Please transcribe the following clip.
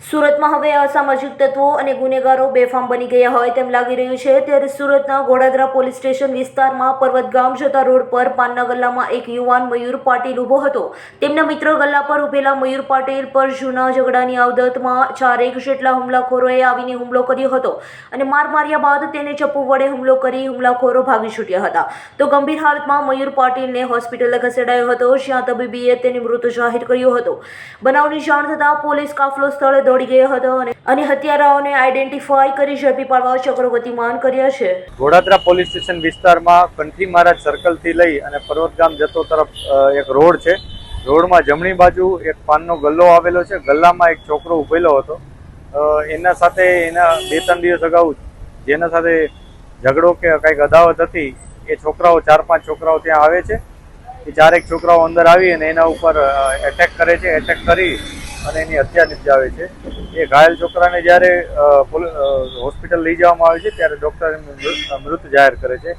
સુરતમાં હવે અસામાજિક તત્વો અને ગુનેગારો બેફામ બની ગયા હોય તેમ લાગી રહ્યું છે. ત્યારે સુરતના ગોડાદરા પોલીસ સ્ટેશન વિસ્તારમાં પર્વત ગામ જતા રોડ પર પાનના ગલ્લામાં એક યુવાન મયુર પાટીલ ઊભો હતો. તેમના મિત્ર ગલ્લા પર ઊભેલા મયુર પાટીલ પર જૂના ઝઘડાની આવદતમાં ચારેક જેટલા હુમલાખોરોએ આવીને હુમલો કર્યો હતો અને માર માર્યા બાદ તેને ચપ્પુ વડે હુમલો કરી હુમલાખોરો ભાગી છૂટ્યા હતા. તો ગંભીર હાલતમાં મયુર પાટીલને હોસ્પિટલે ખસેડાયો હતો, જ્યાં તબીબીએ તેને મૃત જાહેર કર્યો હતો. બનાવની જાણ થતાં પોલીસ કાફલો સ્થળે દોડી ગયો હતો અને હત્યારાઓને આઈડેન્ટિફાઈ કરી ઝડપી પાડવા ચક્રો ગતિમાન કર્યા છે ઘોડાદરા પોલીસ સ્ટેશન વિસ્તારમાં કંઠી મહારાજ સર્કલથી લઈ અને પર્વતગામ જતો તરફ એક રોડ છે. રોડમાં જમણી બાજુ એક પાનનો ગલ્લો આવેલો છે. ગલ્લામાં એક છોકરો ઉભેલો હતો. એના સાથે એના બે ત્રણ દિવસ અગાઉ જેના સાથે ઝઘડો કે કંઈક અદાવત હતી, એ છોકરાઓ, ચાર પાંચ છોકરાઓ ત્યાં આવે છે. એ ચારેક છોકરાઓ અંદર આવી અને એના ઉપર એટેક કરે છે. એટેક કરી અને એની હત્યા નિપજાવે છે. એ ઘાયલ છોકરાને જ્યારે હોસ્પિટલ લઈ જવામાં આવે છે, ત્યારે ડૉક્ટર મૃત જાહેર કરે છે.